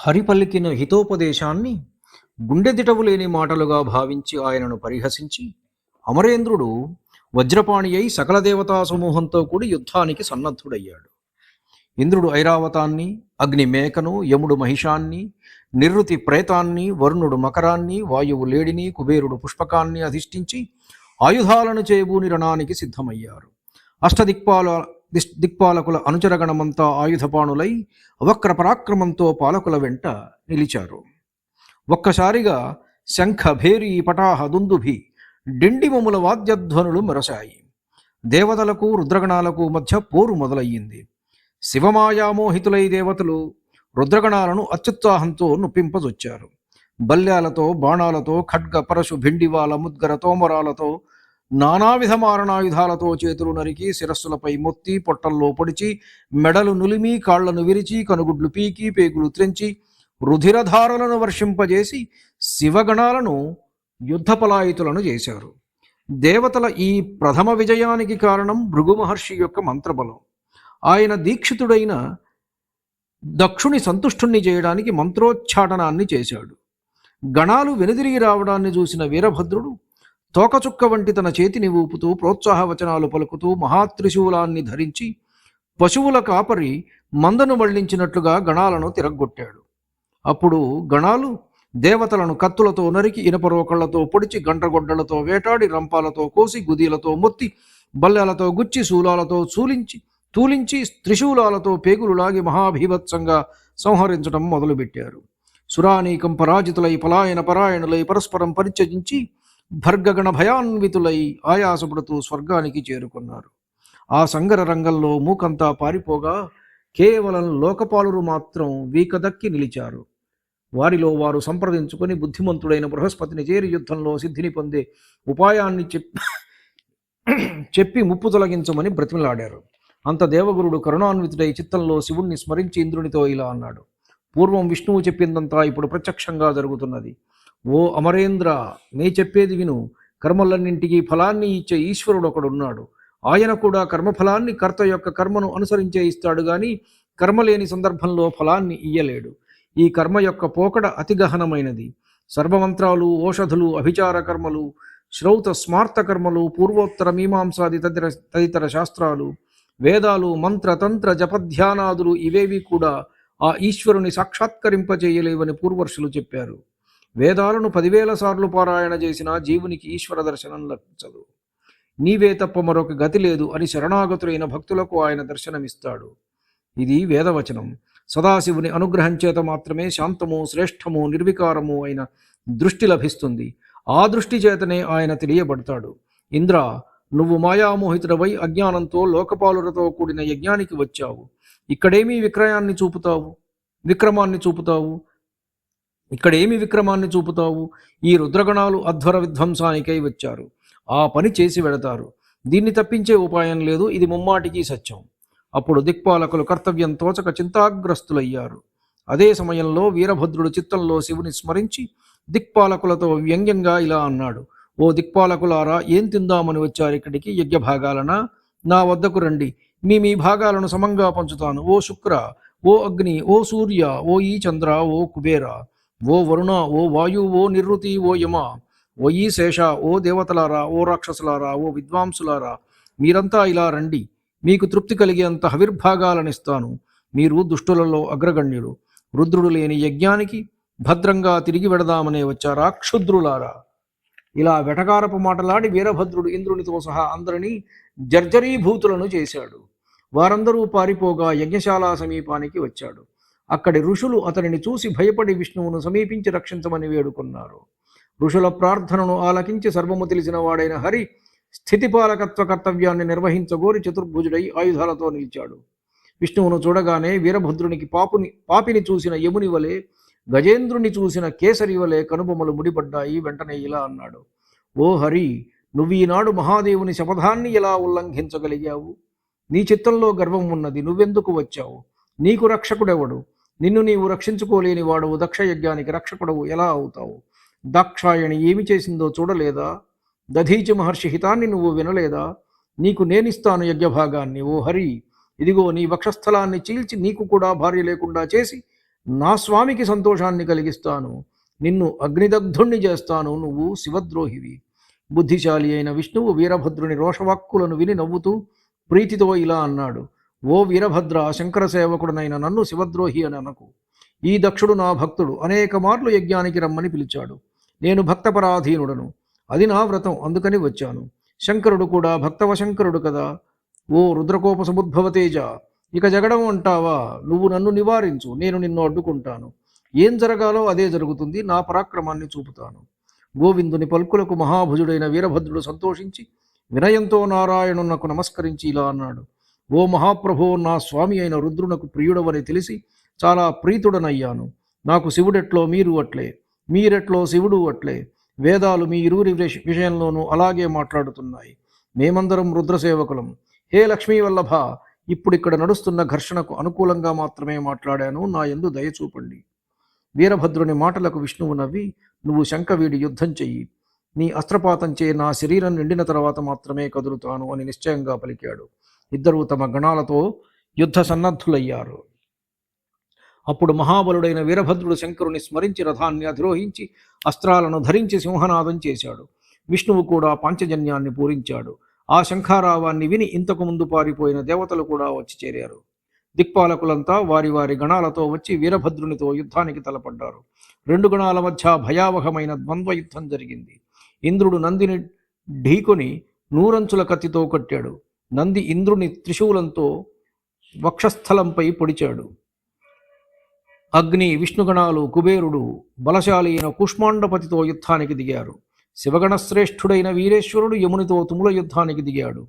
హరి పలికిన హితోపదేశాన్ని గుండెదిటవు లేని మాటలుగా భావించి ఆయనను పరిహసించి అమరేంద్రుడు వజ్రపాణి అయి సకల దేవతా సమూహంతో కూడి యుద్ధానికి సన్నద్ధుడయ్యాడు. ఇంద్రుడు ఐరావతాన్ని అగ్ని మేకను యముడు మహిషాన్ని నిర్రుతి ప్రేతాన్ని వరుణుడు మకరాన్ని వాయువు లేడిని కుబేరుడు పుష్పకాన్ని అధిష్ఠించి ఆయుధాలను చేబూని రణానికి సిద్ధమయ్యారు. అష్టదిక్పాల దిష్ దిక్పాలకుల అనుచరగణమంతా ఆయుధపాణులై వక్ర పరాక్రమంతో పాలకుల వెంట నిలిచారు. ఒక్కసారిగా శంఖ భేరి పటాహ దుందుభి డిండిమముల వాద్యధ్వనులు మెరశాయి దేవతలకు రుద్రగణాలకు మధ్య పోరు మొదలయ్యింది. శివమాయామోహితులై దేవతలు రుద్రగణాలను అత్యుత్సాహంతో నొప్పింపజొచ్చారు. బల్యాలతో బాణాలతో ఖడ్గ పరశు భిండివాల ముద్గర తోమరాలతో నానావిధ మారణాయుధాలతో చేతులు నరికి శిరస్సులపై మొత్తి పొట్టల్లో పొడిచి మెడలు నులిమి కాళ్ళను విరిచి కనుగుడ్లు పీకి పేగులు త్రెంచి రుధిరధారలను వర్షింపజేసి శివగణాలను యుద్ధపలాయితులను చేశారు. దేవతల ఈ ప్రథమ విజయానికి కారణం భృగు మహర్షి యొక్క మంత్రబలం. ఆయన దీక్షితుడైన దక్షుని సంతుష్టుణ్ణి చేయడానికి మంత్రోచ్చాటనాన్ని చేశాడు. గణాలు వెనుదిరిగి రావడాన్ని చూసిన వీరభద్రుడు తోకచుక్క వంటి తన చేతిని ఊపుతూ ప్రోత్సాహ వచనాలు పలుకుతూ మహాత్రిశూలాన్ని ధరించి పశువుల కాపరి మందను మళ్ళించినట్లుగా గణాలను తిరగొట్టాడు అప్పుడు గణాలు దేవతలను కత్తులతో నరికి ఇనపరోకళ్ళతో పొడిచి గండ్రగొడ్డలతో వేటాడి రంపాలతో కోసి గుదీలతో మొత్తి బల్లెలతో గుచ్చి శూలాలతో చూలించి తూలించి త్రిశూలాలతో పేగులు లాగి మహాభీభత్సంగా సంహరించడం మొదలుపెట్టారు. సురానీకం పరాజితులై పలాయన పరాయణులై పరస్పరం పరిచయించి భర్గగణ భయాన్వితులై ఆయాసపడుతూ స్వర్గానికి చేరుకున్నారు. ఆ సంగర రంగంలో మూకంతా పారిపోగా కేవలం లోకపాలురు మాత్రం వీకదక్కి నిలిచారు. వారిలో వారు సంప్రదించుకొని బుద్ధిమంతుడైన బృహస్పతిని చేరి యుద్ధంలో సిద్ధిని పొందే ఉపాయాన్ని చెప్పి చెప్పి ముప్పు తొలగించమని బ్రతిమలాడారు. అంత దేవగురుడు కరుణాన్వితుడై చిత్తంలో శివుణ్ణి స్మరించి ఇంద్రునితో ఇలా అన్నాడు. పూర్వం విష్ణువు చెప్పిందంతా ఇప్పుడు ప్రత్యక్షంగా జరుగుతున్నది. ఓ అమరేంద్ర నే చెప్పేది విను. కర్మలన్నింటికి ఫలాన్ని ఇచ్చే ఈశ్వరుడు ఒకడున్నాడు. ఆయన కూడా కర్మఫలాన్ని కర్త యొక్క కర్మను అనుసరించే ఇస్తాడు కానీ కర్మ లేని సందర్భంలో ఫలాన్ని ఇయ్యలేడు. ఈ కర్మ యొక్క పోకడ అతి గహనమైనది. సర్వమంత్రాలు ఓషధులు అభిచార కర్మలు శ్రౌత స్మార్త కర్మలు పూర్వోత్తర మీమాంసాది తదితర తదితర శాస్త్రాలు వేదాలు మంత్ర తంత్ర జపధ్యానాదులు ఇవేవి కూడా ఆ ఈశ్వరుని సాక్షాత్కరింపచేయలేవని పూర్వర్షులు చెప్పారు. వేదాలను పదివేల సార్లు పారాయణ చేసిన జీవునికి ఈశ్వర దర్శనం లభించదు. నీవే తప్ప మరొక గతి లేదు అని శరణాగతులైన భక్తులకు ఆయన దర్శనమిస్తాడు. ఇది వేదవచనం. సదాశివుని అనుగ్రహం చేత మాత్రమే శాంతము శ్రేష్టము నిర్వికారము అయిన దృష్టి లభిస్తుంది. ఆ దృష్టి చేతనే ఆయన తెలియబడతాడు. ఇంద్ర నువ్వు మాయామోహితుడవై అజ్ఞానంతో లోకపాలులతో కూడిన యజ్ఞానికి వచ్చావు. ఇక్కడేమీ విక్రయాన్ని చూపుతావు? విక్రమాన్ని చూపుతావు? ఇక్కడేమి విక్రమాన్ని చూపుతావు? ఈ రుద్రగణాలు అధ్వర విధ్వంసానికై వచ్చారు. ఆ పని చేసి వెడతారు. దీన్ని తప్పించే ఉపాయం లేదు. ఇది ముమ్మాటికి సత్యం. అప్పుడు దిక్పాలకులు కర్తవ్యం తోచక చింతాగ్రస్తులయ్యారు. అదే సమయంలో వీరభద్రుడు చిత్తంలో శివుని స్మరించి దిక్పాలకులతో వ్యంగ్యంగా ఇలా అన్నాడు. ఓ దిక్పాలకులారా ఏం తిందామని వచ్చారు ఇక్కడికి? యజ్ఞ నా వద్దకు రండి. మీ మీ భాగాలను సమంగా పంచుతాను. ఓ శుక్ర ఓ అగ్ని ఓ సూర్య ఓ ఈ చంద్ర ఓ కుబేర. ఓ వరుణ ఓ వాయు ఓ నిర్రుతి ఓ యమ ఓ ఈ శేష ఓ దేవతలారా ఓ రాక్షసులారా ఓ విద్వాంసులారా మీరంతా ఇలా రండి. మీకు తృప్తి కలిగేంత హవిర్భాగాలనిస్తాను. మీరు దుష్టులలో అగ్రగణ్యులు. రుద్రుడు లేని యజ్ఞానికి భద్రంగా తిరిగి వెడదామనే వచ్చారా క్షుద్రులారా ఇలా వెటకారపు మాటలాడి వీరభద్రుడు ఇంద్రునితో సహా అందరినీ జర్జరీభూతులను చేశాడు. వారందరూ పారిపోగా యజ్ఞశాల సమీపానికి వచ్చాడు. అక్కడి ఋషులు అతనిని చూసి భయపడి విష్ణువును సమీపించి రక్షించమని వేడుకున్నారు. ఋషుల ప్రార్థనను ఆలకించి సర్వము తెలిసిన వాడైన హరి స్థితిపాలకత్వ కర్తవ్యాన్ని నిర్వహించగోరి చతుర్భుజుడై ఆయుధాలతో నిలిచాడు. విష్ణువును చూడగానే వీరభద్రునికి పాపుని పాపిని చూసిన యముని వలె గజేంద్రుని చూసిన కేసరి వలె కనుబొమ్మలు ముడిపడ్డాయి వెంటనే ఇలా అన్నాడు. ఓ హరి నువ్వు ఈనాడు మహాదేవుని శపథాన్ని ఎలా ఉల్లంఘించగలిగావు? నీ చిత్తంలో గర్వం ఉన్నది నువ్వెందుకు వచ్చావు? నీకు రక్షకుడెవడు? నిన్ను నీవు రక్షించుకోలేని వాడవు దక్షయజ్ఞానికి రక్షకుడవు. ఎలా అవుతావు? దాక్షాయణి ఏమి చేసిందో చూడలేదా? దధీచి మహర్షి హితాన్ని నువ్వు వినలేదా? నీకు నేనిస్తాను యజ్ఞభాగాన్ని ఓ హరి. ఇదిగో నీ వక్షస్థలాన్ని చీల్చి నీకు కూడా భార్య లేకుండా చేసి నా స్వామికి సంతోషాన్ని కలిగిస్తాను. నిన్ను అగ్నిదగ్ధుణ్ణి చేస్తాను నువ్వు శివద్రోహివి. బుద్ధిశాలి అయిన విష్ణువు వీరభద్రుని రోషవాక్కులను విని నవ్వుతూ ప్రీతితో ఇలా అన్నాడు. ఓ వీరభద్ర శంకరసేవకుడునైన నన్ను శివద్రోహి అని అనకు. ఈ దక్షుడు నా భక్తుడు. అనేక మార్లు యజ్ఞానికి రమ్మని పిలిచాడు. నేను భక్తపరాధీనుడను. అది నా వ్రతం. అందుకని వచ్చాను. శంకరుడు కూడా భక్తవ శంకరుడు కదా. ఓ రుద్రకోప సముద్భవ తేజ ఇక జగడం అంటావా? నువ్వు నన్ను నివారించు. నేను నిన్ను అడ్డుకుంటాను. ఏం జరగాలో అదే జరుగుతుంది. నా పరాక్రమాన్ని చూపుతాను. గోవిందుని పలుకులకు మహాభుజుడైన వీరభద్రుడు సంతోషించి వినయంతో నారాయణునకు నమస్కరించి ఇలా అన్నాడు. ఓ మహాప్రభో నా స్వామి అయిన రుద్రునకు ప్రియుడవని తెలిసి చాలా ప్రీతుడనయ్యాను. నాకు శివుడెట్లో మీరు అట్లే మీరెట్లో శివుడు అట్లే. వేదాలు మీ ఇరువురి విషయంలోనూ అలాగే మాట్లాడుతున్నాయి. మేమందరం రుద్రసేవకులం. హే లక్ష్మీ వల్లభ ఇప్పుడు ఇక్కడ నడుస్తున్న ఘర్షణకు అనుకూలంగా మాత్రమే మాట్లాడాను నా ఎందు దయ చూపండి. వీరభద్రుని మాటలకు విష్ణువు నవ్వి నువ్వు శంఖవీడి యుద్ధం చెయ్యి. నీ అస్త్రపాతం చే నా శరీరం నిండిన తర్వాత మాత్రమే కదులుతాను అని నిశ్చయంగా పలికాడు. ఇద్దరూ తమ గణాలతో యుద్ధ సన్నద్ధులయ్యారు. అప్పుడు మహాబలుడైన వీరభద్రుడు శంకరుని స్మరించి రథాన్ని అధిరోహించి అస్త్రాలను ధరించి సింహనాదం చేశాడు. విష్ణువు కూడా పాంచజన్యాన్ని పూరించాడు. ఆ శంఖారావాన్ని విని ఇంతకు ముందు పారిపోయిన దేవతలు కూడా వచ్చి చేరారు. దిక్పాలకులంతా వారి వారి గణాలతో వచ్చి వీరభద్రునితో యుద్ధానికి తలపడ్డారు. రెండు గణాల మధ్య భయావహమైన ద్వంద్వ యుద్ధం జరిగింది. ఇంద్రుడు నందిని ఢీకొని నూరంచుల కత్తితో కట్టాడు. నంది ఇంద్రుని త్రిశూలంతో వక్షస్థలంపై పొడిచాడు. అగ్ని విష్ణుగణాలు కుబేరుడు బలశాలి అయిన కుష్మాండపతితో యుద్ధానికి దిగారు. శివగణశ్రేష్ఠుడైన వీరేశ్వరుడు యమునితో తుముల యుద్ధానికి దిగాడు.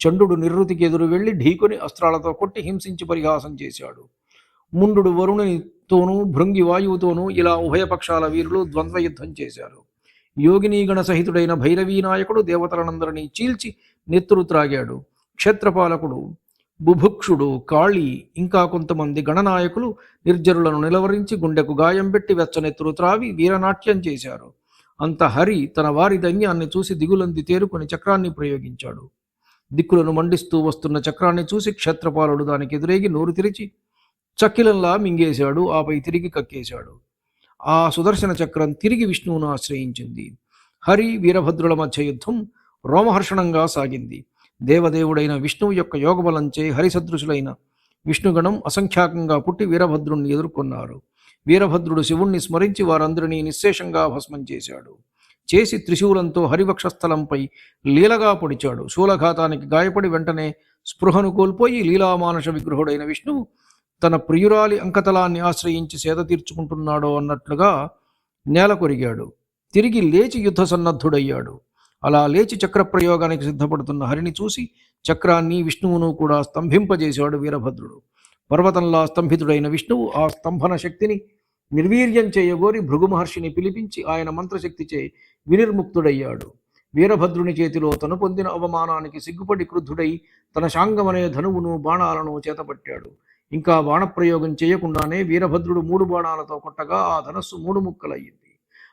చండుడు నిర్వృతికి ఎదురు వెళ్ళి ఢీకొని అస్త్రాలతో కొట్టి హింసించి పరిహాసం చేశాడు. ముండు వరుణునితోనూ భృంగి వాయువుతోనూ ఇలా ఉభయ పక్షాల వీరులు ద్వంద్వ యుద్ధం చేశారు. యోగినీగణ సహితుడైన భైరవీ నాయకుడు దేవతలనందరినీ చీల్చి నెత్తురు త్రాగాడు. క్షేత్రపాలకుడు బుభుక్షుడు కాళి ఇంకా కొంతమంది గణనాయకులు నిర్జరులను నిలవరించి గుండెకు గాయం పెట్టి వెచ్చనెత్తులు త్రావి వీరనాట్యం చేశారు. అంత హరి తన వారి దైన్యాన్ని చూసి దిగులంది తేరుకొని చక్రాన్ని ప్రయోగించాడు. దిక్కులను మండిస్తూ వస్తున్న చక్రాన్ని చూసి క్షేత్రపాలుడు దానికి ఎదురేగి నోరు తెరిచి చక్కిలంలా మింగేశాడు ఆపై తిరిగి కక్కేశాడు. ఆ సుదర్శన చక్రం తిరిగి విష్ణువును ఆశ్రయించింది. హరి వీరభద్రుల మధ్య యుద్ధం రోమహర్షణంగా సాగింది. దేవదేవుడైన విష్ణువు యొక్క యోగబలంచే హరిసదృశులైన విష్ణుగణం అసంఖ్యాకంగా పుట్టి వీరభద్రుణ్ణి ఎదుర్కొన్నారు. వీరభద్రుడు శివుణ్ణి స్మరించి వారందరినీ నిశ్శేషంగా భస్మం చేశాడు. చేసి త్రిశూలంతో హరివక్షస్థలంపై లీలగా పొడిచాడు. శూలఘాతానికి గాయపడి వెంటనే స్పృహను కోల్పోయి లీలామానస విగ్రహుడైన విష్ణువు తన ప్రియురాలి అంకతలాన్ని ఆశ్రయించి సేద తీర్చుకుంటున్నాడో అన్నట్లుగా నేల కొరిగాడు తిరిగి లేచి యుద్ధ సన్నద్ధుడయ్యాడు. అలా లేచి చక్ర ప్రయోగానికి సిద్ధపడుతున్న హరిని చూసి చక్రాన్ని విష్ణువును కూడా స్తంభింపజేశాడు వీరభద్రుడు. పర్వతంలా స్తంభితుడైన విష్ణువు ఆ స్తంభన శక్తిని నిర్వీర్యం చేయగోరి భృగు మహర్షిని పిలిపించి ఆయన మంత్రశక్తిచే వినిర్ముక్తుడయ్యాడు. వీరభద్రుని చేతిలో తను పొందిన అవమానానికి సిగ్గుపడి క్రుద్ధుడై తన శాంగమనే ధనువును బాణాలను చేతపట్టాడు. ఇంకా బాణప్రయోగం చేయకుండానే వీరభద్రుడు మూడు బాణాలతో కొట్టగా ఆ ధనస్సు మూడు ముక్కలయ్యింది.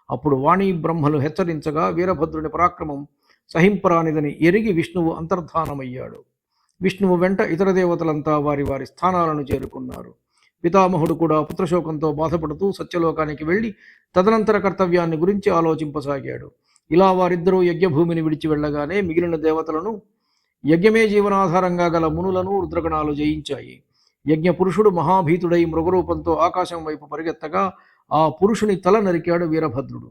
అప్పుడు వాణి బ్రహ్మలు హెచ్చరించగా వీరభద్రుని పరాక్రమం సహింపరానిదని ఎరిగి విష్ణువు అంతర్ధానమయ్యాడు. విష్ణువు వెంట ఇతర దేవతలంతా వారి వారి స్థానాలను చేరుకున్నారు. పితామహుడు కూడా పుత్రశోకంతో బాధపడుతూ సత్యలోకానికి వెళ్ళి తదనంతర కర్తవ్యాన్ని గురించి ఆలోచింపసాగాడు. ఇలా వారిద్దరూ యజ్ఞభూమిని విడిచి వెళ్ళగానే మిగిలిన దేవతలను యజ్ఞమే జీవనాధారంగా గల మునులను రుద్రగణాలు జయించాయి. యజ్ఞ పురుషుడు మహాభీతుడై మృగరూపంతో ఆకాశం వైపు పరిగెత్తగా ఆ పురుషుని తల నరికాడు వీరభద్రుడు.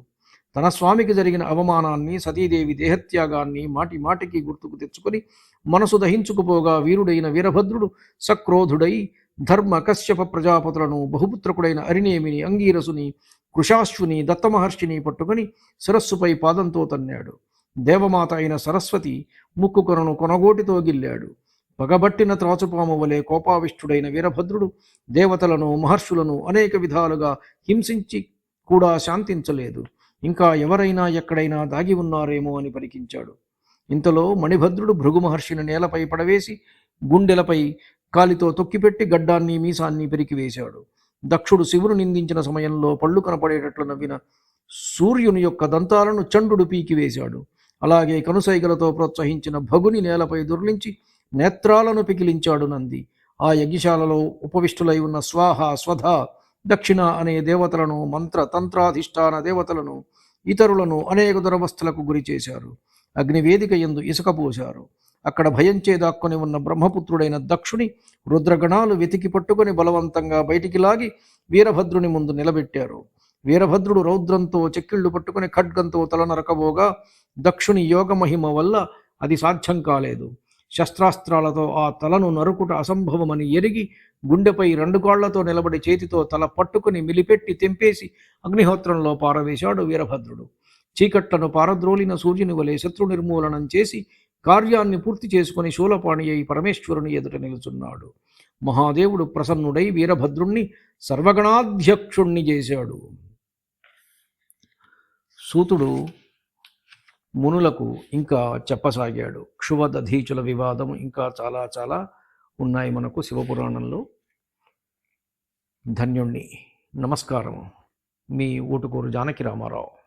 తన స్వామికి జరిగిన అవమానాన్ని సతీదేవి దేహత్యాగాన్ని మాటి మాటికి గుర్తుకు తెచ్చుకొని మనసు దహించుకుపోగా వీరుడైన వీరభద్రుడు సక్రోధుడై ధర్మ కశ్యప ప్రజాపతులను బహుపుత్రకుడైన అరినేమిని అంగీరసుని కృషాశ్వుని దత్తమహర్షిని పట్టుకొని శిరస్సుపై పాదంతో తన్నాడు. దేవమాత అయిన సరస్వతి ముక్కు కొనను కొనగోటితో గిల్లాడు. పగబట్టిన త్రాచుపాము వలె కోపావిష్ఠుడైన వీరభద్రుడు దేవతలను మహర్షులను అనేక విధాలుగా హింసించి కూడా శాంతించలేదు. ఇంకా ఎవరైనా ఎక్కడైనా దాగి ఉన్నారేమో అని పరికించాడు. ఇంతలో మణిభద్రుడు భృగు మహర్షిని నేలపై పడవేసి గుండెలపై కాలితో తొక్కిపెట్టి గడ్డాన్ని మీసాన్ని పెరికివేశాడు. దక్షుడు శివుడు నిందించిన సమయంలో పళ్ళు కనపడేటట్లు నవ్విన సూర్యుని యొక్క దంతాలను చండుడు పీకివేశాడు. అలాగే కనుసైగలతో ప్రోత్సహించిన భగుని నేలపై దుర్లించి నేత్రాలను పికిలించాడు నంది. ఆ యజ్ఞశాలలో ఉపవిష్టులై ఉన్న స్వాహ స్వధ దక్షిణ అనే దేవతలను మంత్ర తంత్రాధిష్టాన దేవతలను ఇతరులను అనేక దురవస్థలకు గురి చేశారు. అగ్నివేదిక ఎందు ఇసుక పోశారు. అక్కడ భయంచే దాక్కుని ఉన్న బ్రహ్మపుత్రుడైన దక్షుని రుద్రగణాలు వెతికి పట్టుకొని బలవంతంగా బయటికి లాగి వీరభద్రుని ముందు నిలబెట్టారు. వీరభద్రుడు రౌద్రంతో చెక్కిళ్ళు పట్టుకుని ఖడ్గంతో తల నరకబోగా దక్షుని యోగ మహిమ వల్ల అది సాధ్యం కాలేదు. శస్త్రాస్త్రాలతో ఆ తలను నరుకుట అసంభవమని ఎరిగి గుండెపై రెండు కాళ్ళతో నిలబడి చేతితో తల పట్టుకుని మిలిపెట్టి తెంపేసి అగ్నిహోత్రంలో పారవేశాడు వీరభద్రుడు. చీకట్లను పారద్రోలిన సూర్యుని వలె శత్రు నిర్మూలనం చేసి కార్యాన్ని పూర్తి చేసుకుని శూలపాణి అయి పరమేశ్వరుని ఎదుట నిలుచున్నాడు. మహాదేవుడు ప్రసన్నుడై వీరభద్రుణ్ణి సర్వగణాధ్యక్షుణ్ణి చేశాడు. సూతుడు మునులకు ఇంకా చెప్పసాగాడు. క్షువదధీచుల వివాదం ఇంకా చాలా చాలా ఉన్నాయి మనకు శివపురాణంలో. ధన్యుణ్ణి. నమస్కారం. మీ ఊటుకూరు జానకి రామారావు.